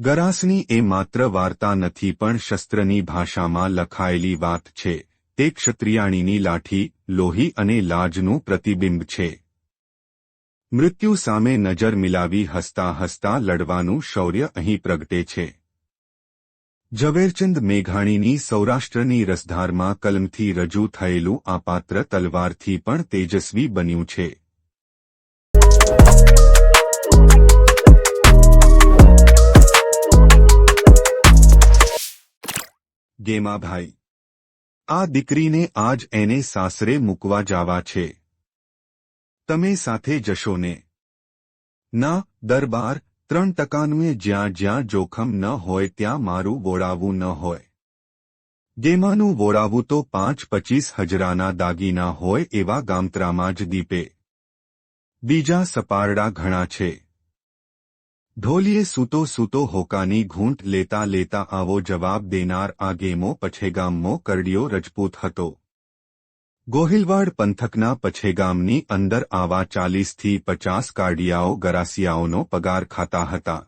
ગરાસની એ માત્ર વાર્તા નથી પણ શસ્ત્રની ભાષામાં લખાયેલી વાત છે. તે ક્ષત્રિયાણીની લાઠી, લોહી અને લાજનું પ્રતિબિંબ છે. મૃત્યુ સામે નજર મિલાવી હસતા હસતા લડવાનું શૌર્ય અહીં પ્રગટે છે. ઝવેરચંદ મેઘાણીની સૌરાષ્ટ્રની રસધારમાં કલમથી રજૂ થયેલું આ પાત્ર તલવારથી પણ તેજસ્વી બન્યું છે. ગેમાભાઈ આ દીકરીને આજ એને સાસરે મૂકવા જાવા છે. તમે સાથે જશો ને. ના, દરબાર ત્રણ ટકાનું જ્યાં જ્યાં જોખમ ન હોય ત્યાં મારું બોડાવું ન હોય. ગેમાનું વોળાવું તો પાંચ પચીસ હજરાના દાગીના હોય એવા ગામત્રામાં જ દીપે. બીજા સપારડા ઘણા છે. ઢોલીએ સૂતો સૂતો હોકાની ઘૂંટ લેતા લેતા આવો જવાબ દેનાર આ ગેમો પછેગામમો કરડિયો રજપૂત હતો. ગોહિલવાડ પંથકના પછેગામની અંદર આવા ચાલીસથી પચાસ કાર્ડિયાઓ ગરાસિયાઓનો પગાર ખાતા હતા.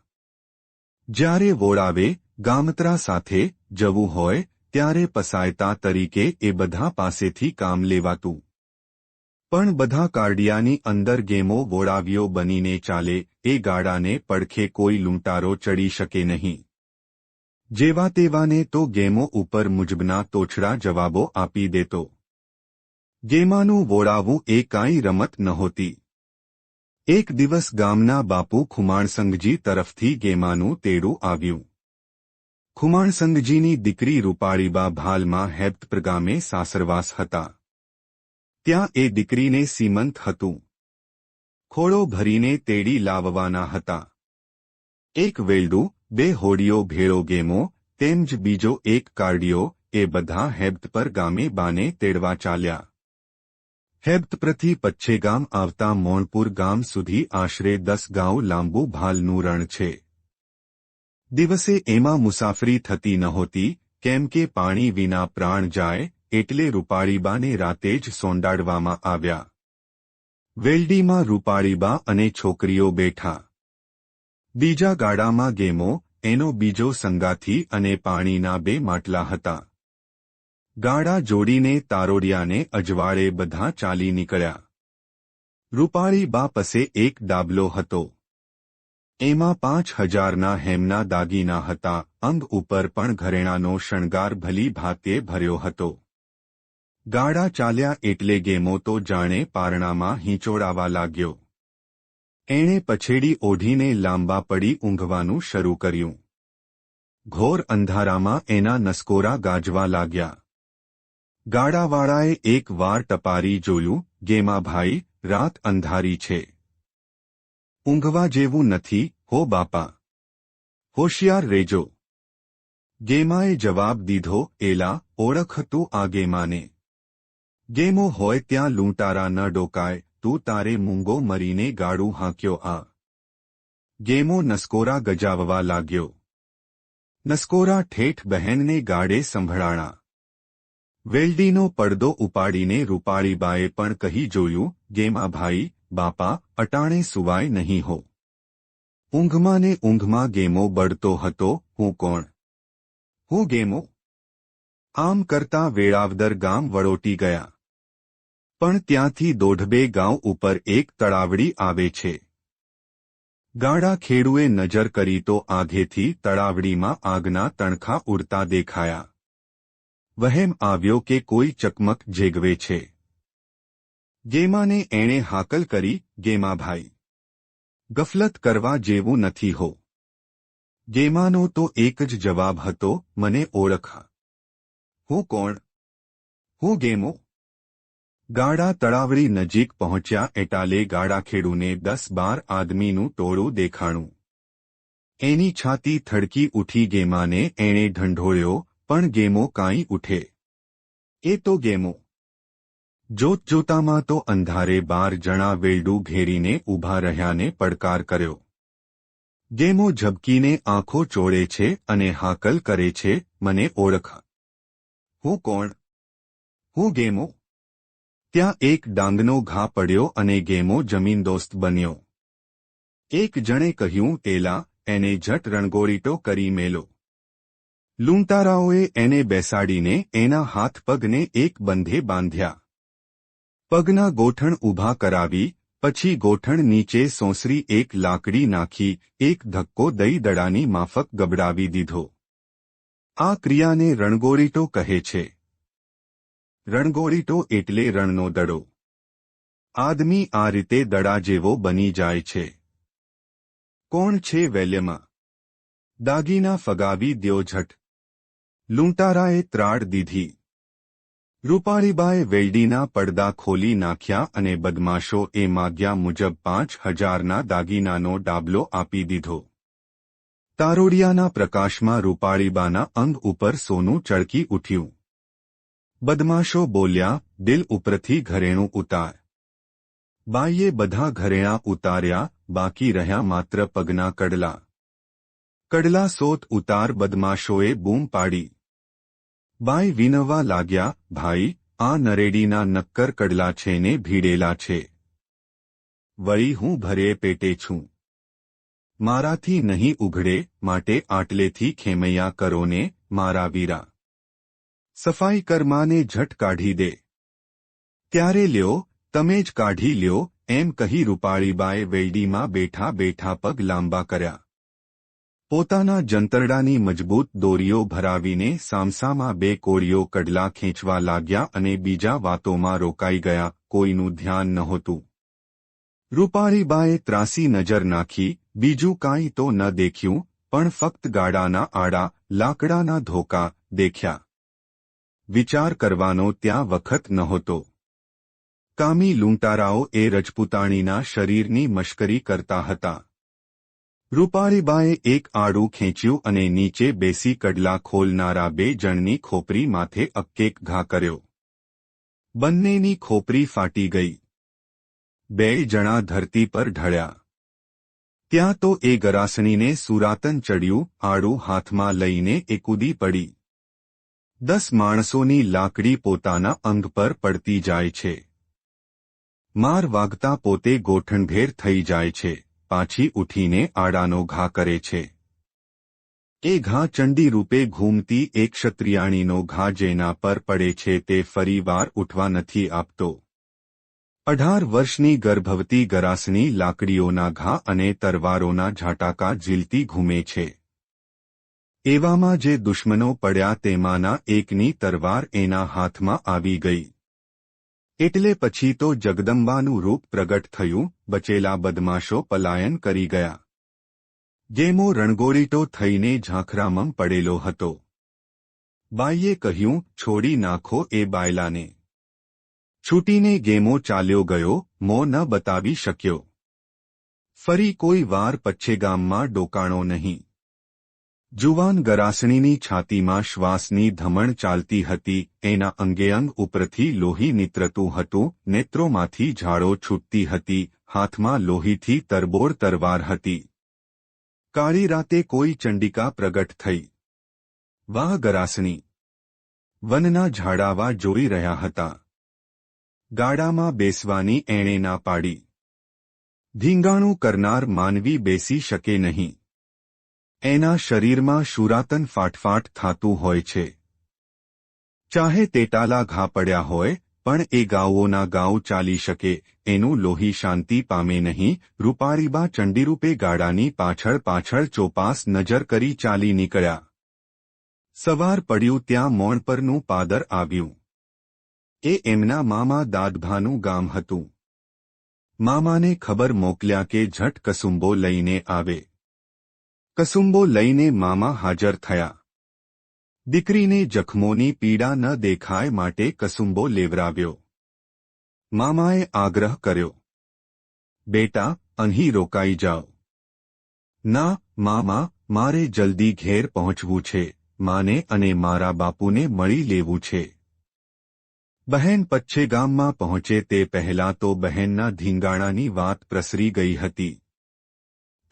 જ્યારે વોળાવે ગામત્રા સાથે જવું હોય, ત્યારે પસાયતા તરીકે એ બધા પાસેથી કામ લેવાતું. પણ બધા કાર્ડિયાની અંદર ગેમો વોળાવ્યો બનીને ચાલે, એ ગાડાને પડખે કોઈ લૂંટારો ચડી શકે નહીં. જેવા તેવાને તો ગેમો ઉપર મુજબના તોછડા જવાબો આપી દેતો. ગેમાનું વોળાવું એ કાંઈ રમત નહોતી. એક દિવસ ગામના બાપુ ખુમાણસંગજી તરફથી ગેમાનું તેડું આવ્યું. ખુમાણસંગજીની દીકરી રૂપાળીબા ભાલમાં હેપ્ત પ્રગામે સાસરવાસ હતા. ત્યાં એ દીકરીને સીમંત હતું. ખોળો ભરીને તેડી લાવવાના હતા. એક વેલડું, બે હોડીઓ ભેળો ગેમો, તેમ જ બીજો એક કાર્ડિયો એ બધા હેબ્ત પર ગામે બાને તેડવા ચાલ્યા. હેબ્તપ્રથી પચ્છેગામ આવતા મોણપુર ગામ સુધી આશરે દસ ગાંવ લાંબુ ભાલનું રણ છે. દિવસે એમાં મુસાફરી થતી નહોતી, કેમ કે પાણી વિના પ્રાણ જાય એટલે રૂપાળીબાને રાતે જ સોંડાડવામાં આવ્યા. વેલ્ડીમાં રૂપાળીબા અને છોકરીઓ બેઠા. બીજા ગાડામાં ગેમો, એનો બીજો સંગાથી અને પાણીના બે માટલા હતા. ગાડા જોડીને તારોડિયાને અજવાળે બધા ચાલી નીકળ્યા. રૂપાળીબા પાસે એક ડાબલો હતો. એમાં પાંચ હજારના હેમના દાગીના હતા, અંગ ઉપર પણ ઘરેણાનો શણગાર ભલી ભાતે ભર્યો હતો. ગાડા ચાલ્યા એટલે ગેમો તો જાણે પારણામાં હિંચોડાવા લાગ્યો. એણે પછેડી ઓઢીને લાંબા પડી ઊંઘવાનું શરૂ કર્યું. ઘોર અંધારામાં એના નસકોરા ગાજવા લાગ્યા. ગાડાવાળાએ એક વાર ટપારી જોયું ગેમાભાઈ રાત અંધારી છે. ઊંઘવા જેવું નથી, હો બાપા. હોશિયાર રેજો. ગેમાએ જવાબ દીધો, એલા, ઓળખ તું આ ગેમાને. ગેમો હોય ત્યાં લૂંટારા ન ડોકાય, તું તારે મૂંગો મરીને ગાડું હાંક્યો આ. ગેમો નસકોરા ગજાવવા લાગ્યો. નસકોરા ઠેઠ બહેનને ગાડે સંભળાણા. વેલ્ડીનો પડદો ઉપાડીને રૂપાળીબાએ પણ કહી જોયું, ગેમા ભાઈ, બાપા, અટાણે સુવાય નહીં હો. ઊંઘમાં ને ઊંઘમાં ગેમો બળતો હતો, હું કોણ? હું ગેમો? આમ કરતા વેળાવદર ગામ વળોટી ગયા. પણ ત્યાંથી દોઢબે ગાંવ ઉપર એક તળાવડી આવે છે. ગાળા ખેડુએ નજર કરી તો આઘેથી તળાવડીમાં આગના તણખા ઉડતા દેખાયા. વહેમ આવ્યો કે કોઈ ચકમક જેગવે છે. ગેમાને એણે હાકલ કરી, ગેમાભાઈ. ગફલત કરવા જેવું નથી હો. ગેમાનો તો એક જ જવાબ હતો, મને ઓળખ. હું કોણ? હું ગેમો? ગાડા તળાવડી નજીક પહોંચ્યા એટાલે ગાડાખેડુને દસ બાર આદમીનું ટોળું દેખાણું. એની છાતી થડકી ઉઠી ગેમાને એણે ઢંઢોળ્યો, પણ ગેમો કાંઈ ઉઠે. એ તો ગેમો. જોત જોતામાં તો અંધારે બાર જણા વેલડું ઘેરીને ઊભા રહ્યાને પડકાર કર્યો. ગેમો ઝબકીને આંખો ચોળે છે અને હાકલ કરે છે, મને ઓળખ. હું કોણ? હું ગેમો? ત્યાં એક ડાંગનો ઘા પડ્યો અને ગેમો જમીનદોસ્ત બન્યો. એક જણે કહ્યું, એલા, એને જટ રણગોળીટો કરી મેલો. લૂંટારાઓએ એને બેસાડીને એના હાથ પગને એક બંધે બાંધ્યા. પગના ગોઠણ ઊભા કરાવી, પછી ગોઠણ નીચે સોંસરી એક લાકડી નાખી, એક ધક્કો દઈ દડાની માફક ગબડાવી દીધો. આ ક્રિયાને રણગોળીટો કહે છે. રણગોળીટો એટલે રણનો દડો. આદમી આ રીતે દડા જેવો બની જાય છે. કોણ છે વેલ્યમાં? દાગીના ફગાવી દ્યો ઝટ. લૂંટારાએ ત્રાડ દીધી. રૂપાળીબાએ વેલડીના પડદા ખોલી નાખ્યા અને બદમાશો એ માગ્યા મુજબ પાંચ હજારના દાગીનાનો ડાબલો આપી દીધો. તારોડિયાના પ્રકાશમાં રૂપાળીબાના અંગ ઉપર સોનું ચળકી ઉઠ્યું. બદમાશો બોલ્યા, દિલ ઉપરથી ઘરેણું ઉતાર. બાઈએ બધા ઘરેણા ઉતાર્યા, બાકી રહ્યા માત્ર પગના કડલા. કડલા સોત ઉતાર બદમાશોએ બૂમ પાડી. બાઈ વિનવવા લાગ્યા, ભાઈ, આ નરેડીના નક્કર કડલા છે ને ભીડેલા છે. વળી હું ભરે પેટે છું. મારાથી નહીં ઉઘડે, માટે આટલેથી ખેમૈયા કરો ને મારા વીરા. સફાઈ કરમાને ઝટ કાઢી દે. ત્યારે લ્યો, તમે જ કાઢી લ્યો, એમ કહી રૂપાળીબાએ વેલડીમાં બેઠા બેઠા પગ લાંબા કર્યા. પોતાના જંતરડાની મજબૂત દોરીઓ ભરાવીને સામસામાં બે કોળીઓ કડલા ખેંચવા લાગ્યા અને બીજા વાતોમાં રોકાઈ ગયા, કોઈનું ધ્યાન નહોતું. રૂપાળીબાએ ત્રાસી નજર નાખી, બીજું કાંઈ તો ન દેખ્યું, પણ ફક્ત ગાડાના આડા, લાકડાના ધોકા દેખ્યા. વિચાર કરવાનો ત્યાં વખત નહોતો. કામી લૂંટારાઓ એ રજપૂતાણીના શરીરની મશ્કરી કરતા હતા. રૂપાળીબાએ એક આડું ખેંચ્યું અને નીચે બેસી કડલા ખોલનારા બે જણની ખોપરી માથે અક્કેક ઘા કર્યો. બંનેની ખોપરી ફાટી ગઈ. બે જણા ધરતી પર ઢળ્યા. ત્યાં તો એ ગરાસણીને સુરાતન ચડ્યું, આડું હાથમાં લઈને એ કૂદી પડી. દસ માણસોની લાકડી પોતાના અંગ પર પડતી જાય છે. માર વાગતા પોતે ગોઠણભેર થઈ જાય છે, પાછી ઉઠીને આડાનો ઘા કરે છે. એ ઘા ચંડી રૂપે ઘૂમતી એક ક્ષત્રિયાણીનો ઘા જેના પર પડે છે તે ફરીવાર ઉઠવા નથી આપતો. અઢાર વર્ષની ગર્ભવતી ગરાસની લાકડીઓના ઘા અને તરવારોના ઝાટાકા ઝીલતી ઘૂમે છે. એવામાં જે દુશ્મનો પડ્યા તેમાંના એકની તરવાર એના હાથમાં આવી ગઈ. એટલે પછી તો જગદંબાનું રૂપ પ્રગટ થયું, બચેલા બદમાશો પલાયન કરી ગયા. જેમો રણગોરીટો થઈને ઝાંખરામમ પડેલો હતો. બાઈએ કહ્યું, છોડી નાખો એ બાયલાને. છૂટીને ગેમો ચાલ્યો ગયો, મો ન બતાવી શક્યો. ફરી કોઈ વાર પચ્છેગામમાં ડોકાણો નહીં. જુવાન ગરાસણીની છાતીમાં શ્વાસની ધમણ ચાલતી હતી, એના અંગે અંગ ઉપરથી લોહી નીતરતું હતું, નેત્રોમાંથી ઝાડો છૂટતી હતી, હાથમાં લોહીથી તરબોળ તરવાર હતી. કાળી રાતે કોઈ ચંડિકા પ્રગટ થઈ. વાહ ગરાસણી! વનના ઝાડાવા જોઈ રહ્યા હતા. ગાડામાં બેસવાની એણે ના પાડી. ધીંગાણું કરનાર માનવી બેસી શકે નહીં. એના શરીરમાં શુરાતન ફાટફાટ થાતું હોય છે. ચાહે તેટાલા ઘા પડ્યા હોય, પણ એ ગાઓના ગાઉ ચાલી શકે, એનું લોહી શાંતિ પામે નહીં રૂપાળીબા ચંડીરૂપે ગાડાની પાછળ પાછળ ચોપાસ નજર કરી ચાલી નીકળ્યા. સવાર પડ્યું ત્યાં મોણ પરનું પાદર આવ્યું. એ એમના મામા દાદભાનું ગામ હતું. મામાને ખબર મોકલ્યા કે ઝટ કસુંબો લઈને આવે. કસુંબો લઈને મામા હાજર થયા. દીકરીને જખમોની પીડા ન દેખાય માટે કસુંબો લેવરાવ્યો. મામાએ આગ્રહ કર્યો. બેટા, અહીં રોકાઈ જાઓ. ના, મામા, મારે જલ્દી ઘેર પહોંચવું છે. માને અને મારા બાપુને મળી લેવું છે. બહેન પચ્છે ગામમાં પહોંચે તે પહેલા તો બહેનના ધીંગાણાની વાત પ્રસરી ગઈ હતી.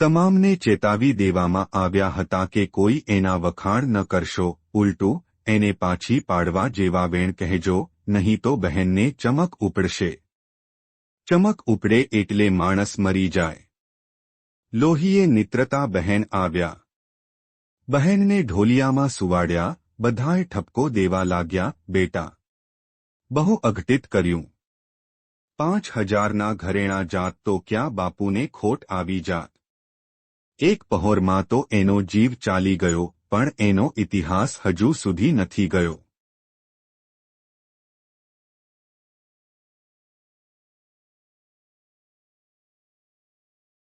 તમામને ચેતાવી દેવામાં આવ્યા હતા કે કોઈ એના વખાણ ન કરશો, ઉલટું, એને પાછી પાડવા જેવા વેણ કહેજો, નહીં તો બહેનને ચમક ઉપડશે. ચમક ઉપડે એટલે માણસ મરી જાય. લોહીએ નિત્રતા બહેન આવ્યા. બહેનને ઢોલિયામાં સુવાડ્યા, બધાએ ઠપકો દેવા લાગ્યા, બેટા. બહુ અઘટિત કર્યું. પાંચ હજારના ઘરેણા જાત તો ક્યાં બાપુને ખોટ આવી જાત? એક પહોરમાં તો એનો જીવ ચાલી ગયો પણ એનો ઇતિહાસ હજુ સુધી નથી ગયો.